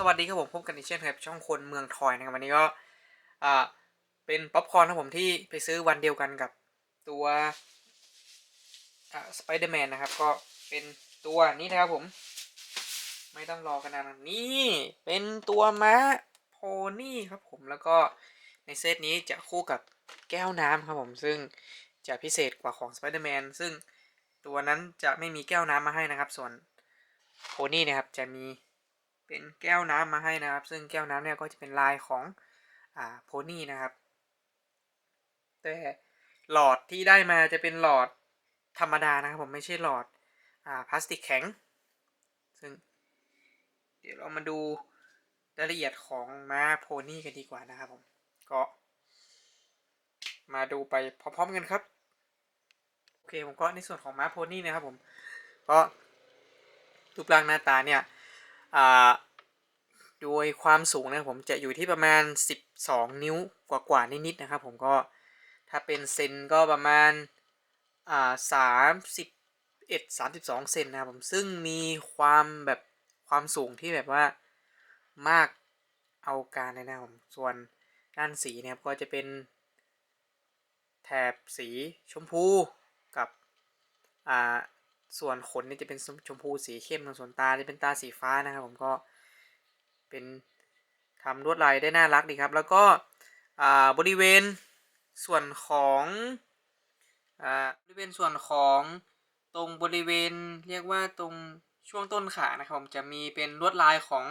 สวัสดีครับผมพบกันอีกเช่นเคยช่องคนเมืองทอยนะครับวันนี้ก็อ่าเป็นป๊อปคอร์นครับผมที่ไปซื้อวันเดียวกันกับตัวอ่าสไปเดอร์แมนนะครับ ก็เป็นตัวนี้นะครับผม ไม่ต้องรอกันนานนี่เป็นตัวม้าโพนี่ครับผมแล้วก็ในเซตนี้จะคู่กับแก้วน้ำครับผมซึ่งจะพิเศษกว่าของสไปเดอร์แมนซึ่งตัวนั้นจะไม่มีแก้วน้ำมาให้นะครับ ส่วนโพนี่นะครับจะมี เป็นแก้วน้ำมาให้นะครับ ซึ่งแก้วน้ำเนี่ยก็จะเป็นลายของอ่าโพนี่นะครับ แต่หลอดที่ได้มาจะเป็นหลอดธรรมดานะครับผมไม่ใช่หลอดอ่าพลาสติกแข็ง ซึ่งเดี๋ยวเรามาดูรายละเอียดของม้าโพนี่กันดีกว่านะครับผมก็มาดูไปพร้อมๆกันครับ โอเคผมก็ในส่วนของม้าโพนี่นะครับผมก็รูปร่างหน้าตาเนี่ยอ่า โดยความสูงนะผมจะอยู่ที่ประมาณ 12 นิ้วกว่าๆนิดๆนะครับ ผมก็ถ้าเป็นเซนก็ประมาณอ่า31 32เซนนะครับผมซึ่งมีความแบบความสูงที่แบบว่ามากเอาการเลยนะครับผมส่วนด้านสีนะครับก็จะเป็นแถบสีชมพูกับอ่าส่วนขนนี่จะเป็นชมพูสีเข้มส่วนตาจะเป็นตาสีฟ้านะครับผมก็ เป็นทำลวดลายได้น่ารักดีครับ แล้วก็บริเวณส่วนของบริเวณส่วนของตรงบริเวณเรียกว่าตรงช่วงต้นขานะครับผมจะมีเป็นลวดลายของ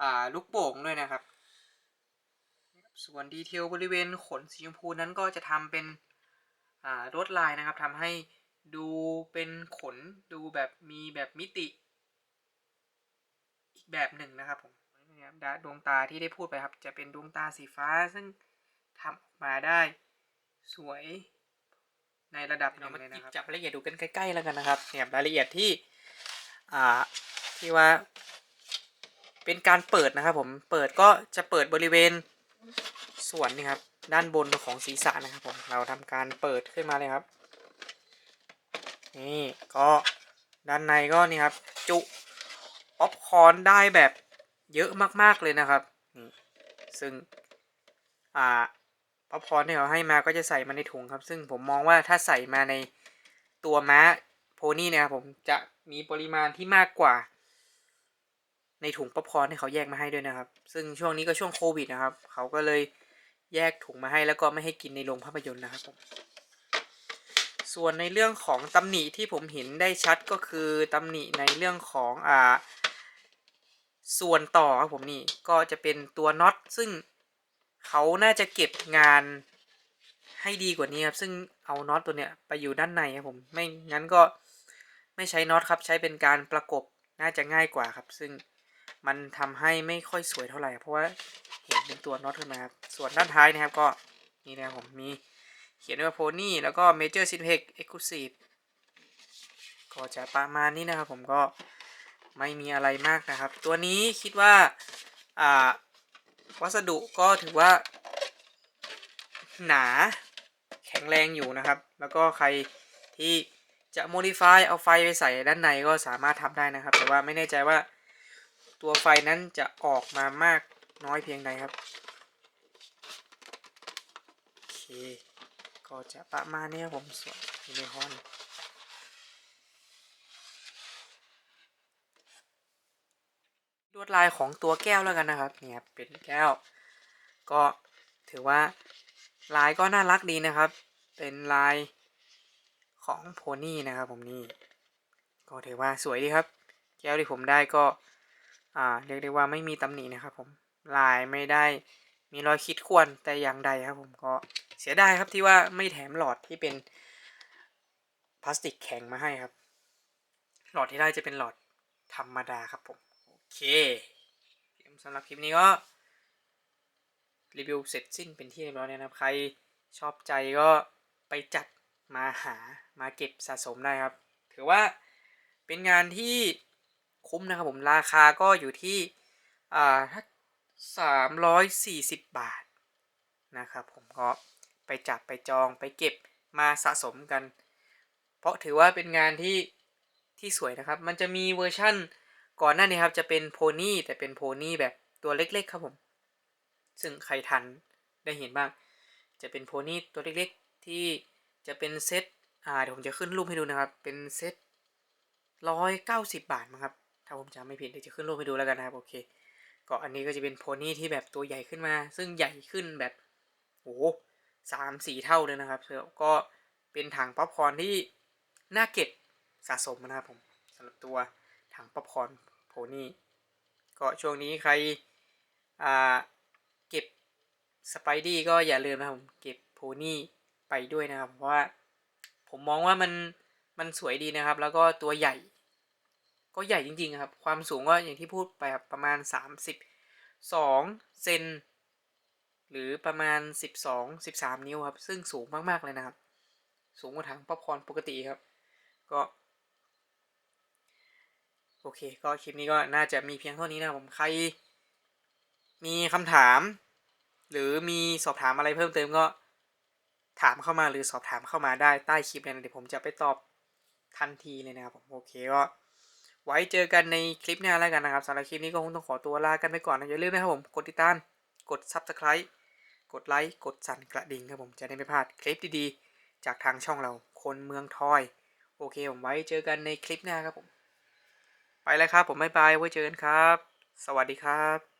อลูกโป่งด้วยนะครับ ส่วนดีเทลบริเวณขนสีชมพูนั้นก็จะทำเป็นลวดลายนะครับทำให้ดูเป็นขนดูแบบมีแบบมิติ อีกแบบหนึ่งนะครับผม นะครับดวงตาที่ได้พูดไปครับ จะเป็นดวงตาสีฟ้าซึ่งทำออกมาได้สวยในระดับหนึ่งเลยนะครับจับรายละเอียดดูกันใกล้ๆแล้วกันนะครับเนี่ยรายละเอียดที่อ่าที่ว่า เป็นการเปิดนะครับ ผมเปิดก็จะเปิดบริเวณส่วนนี่ครับ ด้านบนของศีรษะนะครับ ผมเราทำการเปิดขึ้นมาเลยครับ นี่ก็ด้านในก็นี่ครับ จุป๊อปคอนได้แบบ เยอะมากๆเลยนะครับนี่ซึ่ง อ่าป๊อปคอร์นที่เขาให้มาก็จะใส่มาในถุงครับ ซึ่งผมมองว่าถ้าใส่มาในตัวม้าโพนี่นะครับผมจะมีปริมาณที่มากกว่า ในถุงป๊อปคอร์นที่เขาแยกมาให้ด้วยนะครับ ซึ่งช่วงนี้ก็ช่วงโควิดนะครับ เขาก็เลยแยกถุงมาให้แล้วก็ไม่ให้กินในโรงภาพยนตร์นะครับผมส่วนในเรื่องของตำหนิที่ผมเห็นได้ชัดก็คือตำหนิในเรื่องของอ่า ส่วนต่อครับผมนี่ก็จะเป็นตัวน็อตซึ่งเขาน่าจะเก็บงานให้ดีกว่านี้ครับซึ่งเอาน็อตตัวเนี้ยไปอยู่ด้านในครับผมไม่งั้นก็ไม่ใช้น็อตครับใช้เป็นการประกบน่าจะง่ายกว่าครับ ซึ่งมันทำให้ไม่ค่อยสวยเท่าไหร่ เพราะว่าเห็นเป็นตัวน็อตขึ้นมาครับส่วนด้านท้ายนะครับก็นี่นะครับผมมีเขียนว่าโพนี่แล้วก็ Major s y n p e x Exclusive ก็จะประมาณนี้นะครับผมก็ ไม่มีอะไรมากนะครับ ตัวนี้คิดว่าอ่าวัสดุก็ถือว่า หนาแข็งแรงอยู่นะครับ แล้วก็ใครที่จะ modify เอาไฟไปใส่ด้านในก็สามารถทำได้นะครับ แต่ว่าไม่แน่ใจว่าตัวไฟนั้นจะออกมามากน้อยเพียงใดครับโอเคก็จะประมาณนี้ครับผมส่วนยูนิคอน ลวดลายของตัวแก้วแล้วกันนะครับเนี่ยเป็นแก้ว ก็ถือว่าลายก็น่ารักดีนะครับ เป็นลายของโพนี่นะครับผมนี่ก็ถือว่าสวยดีครับ แก้วที่ผมได้ก็อ่าเรียกได้ว่าไม่มีตำหนินะครับ ผมลายไม่ได้มีรอยคิดควรแต่อย่างใดครับ ผมก็เสียดายครับที่ว่าไม่แถมหลอดที่เป็นพลาสติกแข็งมาให้ครับ หลอดที่ได้จะเป็นหลอดธรรมดาครับผม เคสำหรับคลิปนี้ก็รีวิวเสร็จสิ้นเป็นที่เรียบร้อยแล้วนะครับ ใครชอบใจก็ไปจัดมาหามาเก็บสะสมได้ครับ ถือว่าเป็นงานที่คุ้มนะครับผมราคาก็อยู่ที่อ่าถ้าสามร้อยสี่สิบบาทนะครับผมก็ไปจับไปจองไปเก็บมาสะสมกัน เพราะถือว่าเป็นงานที่ที่สวยนะครับ มันจะมีเวอร์ชั่น ก่อนหน้านี้ครับจะเป็นโพนี่แต่เป็นโพนี่แบบตัวเล็กๆครับผม ซึ่งใครทันได้เห็นบ้าง จะเป็นโพนี่ตัวเล็กๆที่จะเป็นเซตอ่าเดี๋ยวผมจะขึ้นรูปให้ดูนะครับ เป็นเซตร้อยเก้าสิบบาทมั้งครับ ถ้าผมจำไม่ผิดเดี๋ยวจะขึ้นรูปให้ดูแล้วกันนะครับโอเคก็อันนี้ก็จะเป็นโพนี่ที่แบบตัวใหญ่ขึ้นมา ซึ่งใหญ่ขึ้นแบบโอ้สามสี่เท่าเลยนะครับแล้วก็เป็นถังป๊อปคอร์นที่น่าเก็บสะสมนะครับผมสำหรับตัว ถังป๊อปคอร์นโพนี่ก็ช่วงนี้ใครอ่าเก็บสไปดี้ก็อย่าลืมนะครับผมเก็บโพนี่ไปด้วยนะครับเพราะว่าผมมองว่ามันมันสวยดีนะครับ แล้วก็ตัวใหญ่ ก็ใหญ่จริงๆครับ ความสูงก็อย่างที่พูดไปครับประมาณ 32เซนหรือประมาณ 12 13 นิ้วครับ ซึ่งสูงมากๆเลยนะครับ สูงกว่าถังป๊อปคอร์นปกติครับ ก็ โอเค ก็คลิปนี้ก็น่าจะมีเพียงเท่านี้นะผมใคร มีคำถาม หรือมีสอบถามอะไรเพิ่มเติมก็ถามเข้ามาหรือสอบถามเข้ามาได้ใต้คลิปเลยนะเดี๋ยวผมจะไปตอบทันทีเลยนะครับผมโอเคก็ไว้เจอกันในคลิปหน้าแล้วกันนะครับสำหรับคลิปนี้ก็คงต้องขอตัวลากันไปก่อนนะอย่าลืมนะครับผมกดติดตามกด subscribe กดไลค์กดสั่นกระดิ่งครับผมจะได้ไม่พลาดคลิปดีๆ จากทางช่องเราคนเมืองทอย โอเคผมไว้เจอกันในคลิปหน้าครับผม ไปแล้วครับผมบ๊ายบายไว้เจอกันครับ สวัสดีครับ